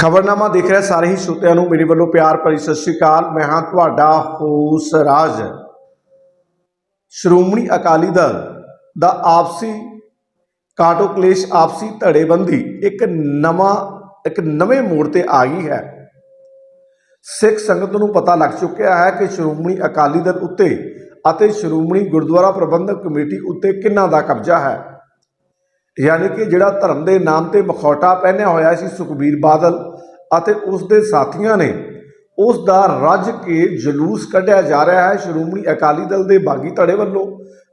ਖਬਰਨਾਮਾ ਦੇਖ ਰਹੇ ਸਾਰੇ ਹੀ ਸਰੋਤਿਆਂ ਨੂੰ ਮੇਰੇ ਵੱਲੋਂ ਪਿਆਰ ਭਰੀ ਸਤਿ ਸ਼੍ਰੀ ਅਕਾਲ। ਮੈਂ ਹਾਂ ਤੁਹਾਡਾ ਹੋਸ ਰਾਜ। ਸ਼੍ਰੋਮਣੀ ਅਕਾਲੀ ਦਲ ਦਾ ਆਪਸੀ ਕਾਟੋ ਕਲੇਸ਼, ਆਪਸੀ ਧੜੇਬੰਦੀ ਇੱਕ ਨਵਾਂ, ਇੱਕ ਨਵੇਂ ਮੋੜ ਤੇ ਆ ਗਈ ਹੈ। ਸਿੱਖ ਸੰਗਤ ਨੂੰ ਪਤਾ ਲੱਗ ਚੁੱਕਿਆ ਹੈ ਕਿ ਸ਼੍ਰੋਮਣੀ ਅਕਾਲੀ ਦਲ ਉੱਤੇ ਅਤੇ ਸ਼੍ਰੋਮਣੀ ਗੁਰਦੁਆਰਾ ਪ੍ਰਬੰਧਕ ਕਮੇਟੀ ਉੱਤੇ ਕਿੰਨਾ ਦਾ ਕਬਜ਼ਾ ਹੈ। ਯਾਨੀ ਕਿ ਜਿਹੜਾ ਧਰਮ ਦੇ ਨਾਮ ਤੇ ਮਖੌਟਾ ਪਹਿਨਿਆ ਹੋਇਆ ਸੀ ਸੁਖਬੀਰ ਬਾਦਲ ਅਤੇ ਉਸ ਦੇ ਸਾਥੀਆਂ ਨੇ, ਉਸ ਦਾ ਰੱਜ ਕੇ ਜਲੂਸ ਕੱਢਿਆ ਜਾ ਰਿਹਾ ਹੈ ਸ਼੍ਰੋਮਣੀ ਅਕਾਲੀ ਦਲ ਦੇ ਬਾਗੀ ਧੜੇ ਵੱਲੋਂ।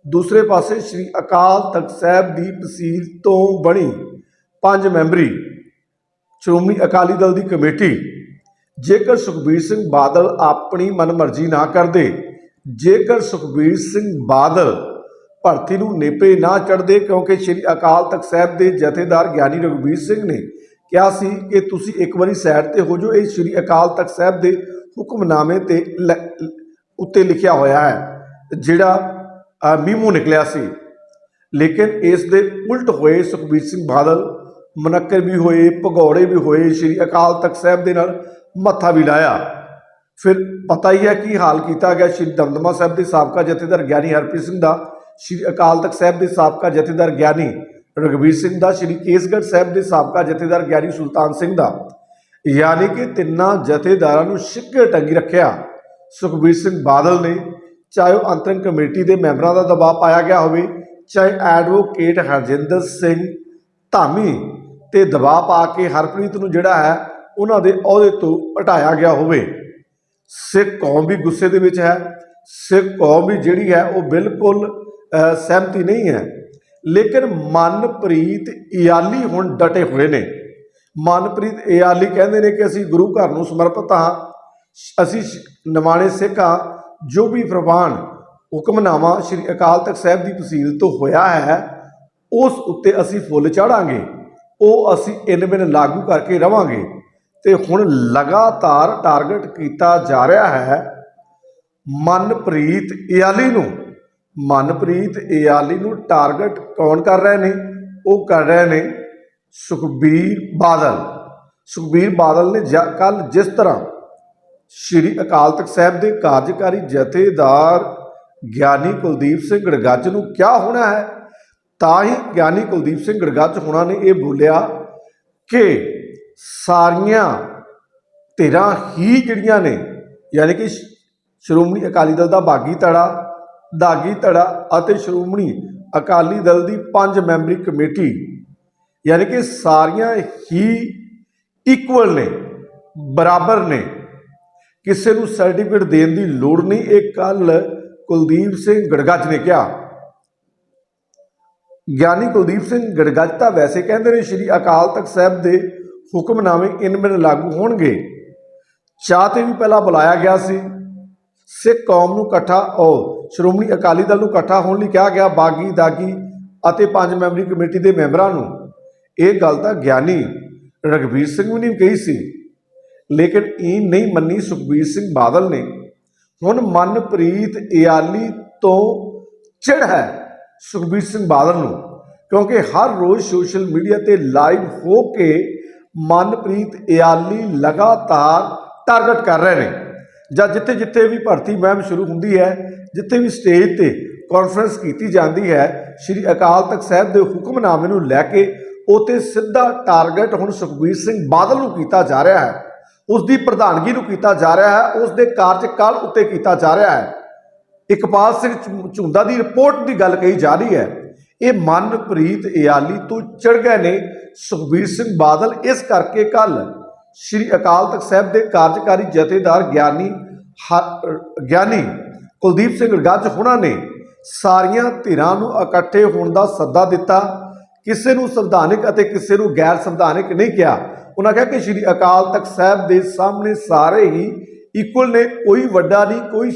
ਦੂਸਰੇ ਪਾਸੇ ਸ੍ਰੀ ਅਕਾਲ ਤਖਤ ਸਾਹਿਬ ਦੀ ਤਹਿਸੀਲ ਤੋਂ ਬਣੀ ਪੰਜ ਮੈਂਬਰੀ ਸ਼੍ਰੋਮਣੀ ਅਕਾਲੀ ਦਲ ਦੀ ਕਮੇਟੀ, ਜੇਕਰ ਸੁਖਬੀਰ ਸਿੰਘ ਬਾਦਲ ਆਪਣੀ ਮਨਮਰਜ਼ੀ ਨਾ ਕਰਦੇ, ਜੇਕਰ ਸੁਖਬੀਰ ਸਿੰਘ ਬਾਦਲ ਭਰਤੀ ਨੂੰ ਨੇਪੇ ਨਾ ਚੜਦੇ ਕਿਉਂਕਿ ਸ੍ਰੀ ਅਕਾਲ ਤਖਤ ਸਾਹਿਬ ਦੇ ਜਥੇਦਾਰ ਗਿਆਨੀ ਰਘੁਬੀਰ ਸਿੰਘ ਨੇ ਕਿਹਾ ਸੀ ਕਿ ਤੁਸੀਂ ਇੱਕ ਵਾਰੀ ਸਾਈਡ ਤੇ ਹੋ ਜਾਓ। ਇਹ ਸ੍ਰੀ ਅਕਾਲ ਤਖਤ ਸਾਹਿਬ ਦੇ ਹੁਕਮਨਾਮੇ ਤੇ ਲ- ਉੱਤੇ ਲਿਖਿਆ ਹੋਇਆ ਹੈ ਜਿਹੜਾ ਅ, ਮੀਮੋ ਨਿਕਲਿਆ ਸੀ। ਲੇਕਿਨ ਇਸ ਦੇ ਉਲਟ ਹੋਏ ਸੁਖਬੀਰ ਸਿੰਘ ਬਾਦਲ ਮਨੱਕਰ ਵੀ ਹੋਏ ਭਗੌੜੇ ਵੀ ਹੋਏ ਸ੍ਰੀ ਅਕਾਲ ਤਖਤ ਸਾਹਿਬ ਦੇ ਨਾਲ ਮੱਥਾ ਵੀ ਲਾਇਆ। ਫਿਰ ਪਤਾ ਹੀ ਹੈ ਕੀ ਹਾਲ ਕੀਤਾ ਗਿਆ। ਸ੍ਰੀ ਦਮਦਮਾ ਸਾਹਿਬ ਦੇ ਸਾਬਕਾ ਜਥੇਦਾਰ ਗਿਆਨੀ ਹਰਪ੍ਰੀਤ ਸਿੰਘ ਦਾ ਸ੍ਰੀ ਅਕਾਲ ਤਖਤ ਸਾਹਿਬ ਦੇ ਸਾਬਕਾ ਜਥੇਦਾਰ ਗਿਆਨੀ ਰਘਬੀਰ ਸਿੰਘ ਦਾ, ਸ੍ਰੀ ਕੇਸਗੜ੍ਹ ਸਾਹਿਬ ਦੇ ਸਾਬਕਾ ਜਥੇਦਾਰ ਗਿਆਨੀ ਸੁਲਤਾਨ ਸਿੰਘ ਦਾ। ਯਾਨੀ ਕਿ ਤਿੰਨਾਂ ਜਥੇਦਾਰਾਂ ਨੂੰ ਸਿੱਕੇ ਟੰਗੀ ਰੱਖਿਆ। ਸੁਖਬੀਰ ਸਿੰਘ ਬਾਦਲ ਨੇ, ਚਾਹੇ ਉਹ ਅੰਤਰਿਮ ਕਮੇਟੀ ਦੇ ਮੈਂਬਰਾਂ ਦਾ ਦਬਾਅ ਪਾਇਆ ਗਿਆ ਹੋਵੇ, ਚਾਹੇ ਐਡਵੋਕੇਟ ਹਰਜਿੰਦਰ ਸਿੰਘ ਧਾਮੀ ਤੇ ਦਬਾਅ ਪਾ ਕੇ ਹਰਪ੍ਰੀਤ ਨੂੰ ਜਿਹੜਾ ਹੈ, ਉਹਨਾਂ ਦੇ ਅਹੁਦੇ ਤੋਂ ਹਟਾਇਆ ਗਿਆ ਹੋਵੇ। ਸਿੱਖ ਕੌਮ ਵੀ ਗੁੱਸੇ ਦੇ ਵਿੱਚ ਹੈ। ਸਿੱਖ ਕੌਮ ਵੀ ਜਿਹੜੀ ਹੈ, ਉਹ ਬਿਲਕੁਲ ਸਹਿਮਤੀ ਨਹੀਂ ਹੈ। ਲੇਕਿਨ ਮਨਪ੍ਰੀਤ ਇਆਲੀ ਹੁਣ ਡਟੇ ਹੋਏ ਨੇ। ਮਨਪ੍ਰੀਤ ਇਆਲੀ ਕਹਿੰਦੇ ਨੇ ਕਿ ਅਸੀਂ ਗੁਰੂ ਘਰ ਨੂੰ ਸਮਰਪਿਤ ਹਾਂ। ਅਸੀਂ ਸ਼- ਨਿਮਾਣੇ ਸਿੱਖ ਹਾਂ। ਜੋ ਵੀ ਪ੍ਰਵਾਨ ਹੁਕਮਨਾਮਾ ਸ੍ਰੀ ਅਕਾਲ ਤਖਤ ਸਾਹਿਬ ਦੀ ਤਹਿਸੀਲ ਤੋਂ ਹੋਇਆ ਹੈ, ਉਸ ਉੱਤੇ ਅਸੀਂ ਫੁੱਲ ਚਾੜਾਂਗੇ। ਉਹ ਅਸੀਂ ਇਨ ਬਿਨ ਲਾਗੂ ਕਰਕੇ ਰਵਾਂਗੇ। ਤੇ ਹੁਣ ਲਗਾਤਾਰ ਟਾਰਗੇਟ ਕੀਤਾ ਜਾ ਰਿਹਾ ਹੈ ਮਨਪ੍ਰੀਤ ਇਆਲੀ ਨੂੰ। ਮਨਪ੍ਰੀਤ ਇਆਲੀ ਨੂੰ ਟਾਰਗੇਟ ਕੌਣ ਕਰ ਰਹੇ ਨੇ? ਉਹ ਕਰ ਰਹੇ ਨੇ ਸੁਖਬੀਰ ਬਾਦਲ। ਸੁਖਬੀਰ ਬਾਦਲ ਨੇ ਕੱਲ ਜਿਸ ਤਰ੍ਹਾਂ ਸ਼੍ਰੀ ਅਕਾਲ ਤਖਤ ਸਾਹਿਬ ਦੇ ਕਾਰਜਕਾਰੀ ਜਥੇਦਾਰ ਗਿਆਨੀ ਕੁਲਦੀਪ ਸਿੰਘ ਗੜਗੱਜ ਨੂੰ ਕਿਆ ਹੋਣਾ ਹੈ? ਤਾਂ ਹੀ ਗਿਆਨੀ ਕੁਲਦੀਪ ਸਿੰਘ ਗੜਗੱਜ ਹੋਣਾ ਨੇ ਇਹ ਬੋਲਿਆ ਕਿ ਸਾਰੀਆਂ ਧਿਰਾਂ ਹੀ ਜਿਹੜੀਆਂ ਨੇ, ਯਾਨੀ ਕਿ ਸ਼੍ਰੋਮਣੀ ਅਕਾਲੀ ਦਲ ਦਾ ਬਾਗੀ ਧੜਾ ਦਾਗੀ ਧੜਾ ਅਤੇ ਸ਼੍ਰੋਮਣੀ ਅਕਾਲੀ ਦਲ ਦੀ ਪੰਜ ਮੈਂਬਰੀ ਕਮੇਟੀ, ਯਾਨੀ ਕਿ ਸਾਰੀਆਂ ਹੀ ਇਕੁਅਲ ਨੇ, ਬਰਾਬਰ ਨੇ। ਕਿਸੇ ਨੂੰ ਸਰਟੀਫਿਕੇਟ ਦੇਣ ਦੀ ਲੋੜ ਨਹੀਂ, ਇਹ ਕੱਲ ਕੁਲਦੀਪ ਸਿੰਘ ਗੜਗੱਜ ਨੇ ਕਿਹਾ। ਗਿਆਨੀ ਕੁਲਦੀਪ ਸਿੰਘ ਗੜਗੱਜ ਤਾਂ ਵੈਸੇ ਕਹਿੰਦੇ ਨੇ, ਸ਼੍ਰੀ ਅਕਾਲ ਤਖਤ ਸਾਹਿਬ ਦੇ ਹੁਕਮਨਾਮੇ ਇਨ ਬਿਨ ਲਾਗੂ ਹੋਣਗੇ। ਚਾਹ ਤੇ ਵੀ ਪਹਿਲਾਂ ਬੁਲਾਇਆ ਗਿਆ ਸੀ। ਸਿੱਖ ਕੌਮ ਨੂੰ ਇਕੱਠਾ ਉਹ ਸ਼੍ਰੋਮਣੀ ਅਕਾਲੀ ਦਲ ਨੂੰ ਇਕੱਠਾ ਹੋਣ ਲਈ ਕਿਹਾ ਗਿਆ, ਬਾਗੀ, ਦਾਗੀ ਅਤੇ ਪੰਜ ਮੈਂਬਰੀ ਕਮੇਟੀ ਦੇ ਮੈਂਬਰਾਂ ਨੂੰ। ਇਹ ਗੱਲ ਤਾਂ ਗਿਆਨੀ ਰਘਬੀਰ ਸਿੰਘ ਵੀ ਨਹੀਂ ਕਹੀ ਸੀ। ਲੇਕਿਨ ਇਹ ਨਹੀਂ ਮੰਨੀ ਸੁਖਬੀਰ ਸਿੰਘ ਬਾਦਲ ਨੇ। ਹੁਣ ਮਨਪ੍ਰੀਤ ਇਆਲੀ ਤੋਂ ਚਿੜ ਹੈ ਸੁਖਬੀਰ ਸਿੰਘ ਬਾਦਲ ਨੂੰ, ਕਿਉਂਕਿ ਹਰ ਰੋਜ਼ ਸੋਸ਼ਲ ਮੀਡੀਆ ਤੇ ਲਾਈਵ ਹੋ ਕੇ ਮਨਪ੍ਰੀਤ ਇਆਲੀ ਲਗਾਤਾਰ ਟਾਰਗੇਟ ਕਰ ਰਹੇ ਨੇ। ਜਾਂ ਜਿੱਥੇ ਜਿੱਥੇ ਵੀ ਭਰਤੀ ਮੁਹਿੰਮ ਸ਼ੁਰੂ ਹੁੰਦੀ ਹੈ, ਜਿੱਥੇ ਵੀ ਸਟੇਜ ਤੇ ਕਾਨਫਰੰਸ ਕੀਤੀ ਜਾਂਦੀ ਹੈ, ਸ੍ਰੀ ਅਕਾਲ ਤਖਤ ਸਾਹਿਬ ਦੇ ਹੁਕਮਨਾਮੇ ਨੂੰ ਲੈ ਕੇ ਉਤੇ ਸਿੱਧਾ ਟਾਰਗੇਟ ਹੁਣ ਸੁਖਬੀਰ ਸਿੰਘ ਬਾਦਲ ਨੂੰ ਕੀਤਾ ਜਾ ਰਿਹਾ ਹੈ। ਉਸ ਦੀ ਪ੍ਰਧਾਨਗੀ ਨੂੰ ਕੀਤਾ ਜਾ ਰਿਹਾ ਹੈ ਉਸ ਦੇ ਕਾਰਜਕਾਲ ਉੱਤੇ ਕੀਤਾ ਜਾ ਰਿਹਾ ਹੈ। ਇਕਬਾਲ ਸਿੰਘ ਝੁ- ਝੁੰਦਾ ਦੀ ਰਿਪੋਰਟ ਦੀ ਗੱਲ ਕਹੀ ਜਾ ਰਹੀ ਹੈ। ਇਹ ਮਨਪ੍ਰੀਤ ਇਆਲੀ ਤੋਂ ਚੜ ਗਏ ਨੇ ਸੁਖਬੀਰ ਸਿੰਘ ਬਾਦਲ। ਇਸ ਕਰਕੇ ਕੱਲ ਸ੍ਰੀ ਅਕਾਲ ਤਖਤ ਸਾਹਿਬ ਦੇ ਕਾਰਜਕਾਰੀ ਜਥੇਦਾਰ ਗਿਆਨੀ ਹ- ਗਿਆਨੀ ਕੁਲਦੀਪ ਸਿੰਘ ਗੱਜ ਹੁਣਾਂ ਨੇ ਸਾਰੀਆਂ ਧਿਰਾਂ ਨੂੰ ਇਕੱਠੇ ਹੋਣ ਦਾ ਸੱਦਾ ਦਿੱਤਾ। ਕਿਸੇ ਨੂੰ ਸੰਵਿਧਾਨਿਕ ਅਤੇ ਕਿਸੇ ਨੂੰ ਗੈਰ ਸੰਵਿਧਾਨਿਕ ਨਹੀਂ ਕਿਹਾ। ਉਹਨਾਂ ਕਿਹਾ ਕਿ ਸ੍ਰੀ ਅਕਾਲ ਤਖਤ ਸਾਹਿਬ ਦੇ ਸਾਹਮਣੇ ਸਾਰੇ ਹੀ ਇਕੁਅਲ ਨੇ, ਕੋਈ ਵੱਡਾ ਨਹੀਂ, ਕੋਈ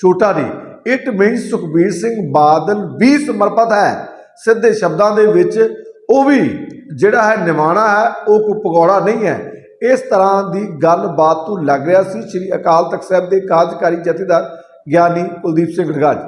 ਛੋਟਾ ਨਹੀਂ। ਇਟ ਮੀਨਸ ਸੁਖਬੀਰ ਸਿੰਘ ਬਾਦਲ ਵੀ ਸਮਰਪਿਤ ਹੈ। ਸਿੱਧੇ ਸ਼ਬਦਾਂ ਦੇ ਵਿੱਚ ਉਹ ਵੀ ਜਿਹੜਾ ਹੈ ਨਿਮਾਣਾ ਹੈ, ਉਹ ਕੋਈ ਪਗੌੜਾ ਨਹੀਂ ਹੈ। ਇਸ ਤਰ੍ਹਾਂ ਦੀ ਗੱਲਬਾਤ ਤੋਂ ਲੱਗ ਰਿਹਾ ਸੀ, ਸ੍ਰੀ ਅਕਾਲ ਤਖਤ ਸਾਹਿਬ ਦੇ ਕਾਰਜਕਾਰੀ ਜਥੇਦਾਰ ਗਿਆਨੀ ਕੁਲਦੀਪ ਸਿੰਘ ਗੜਗੱਜ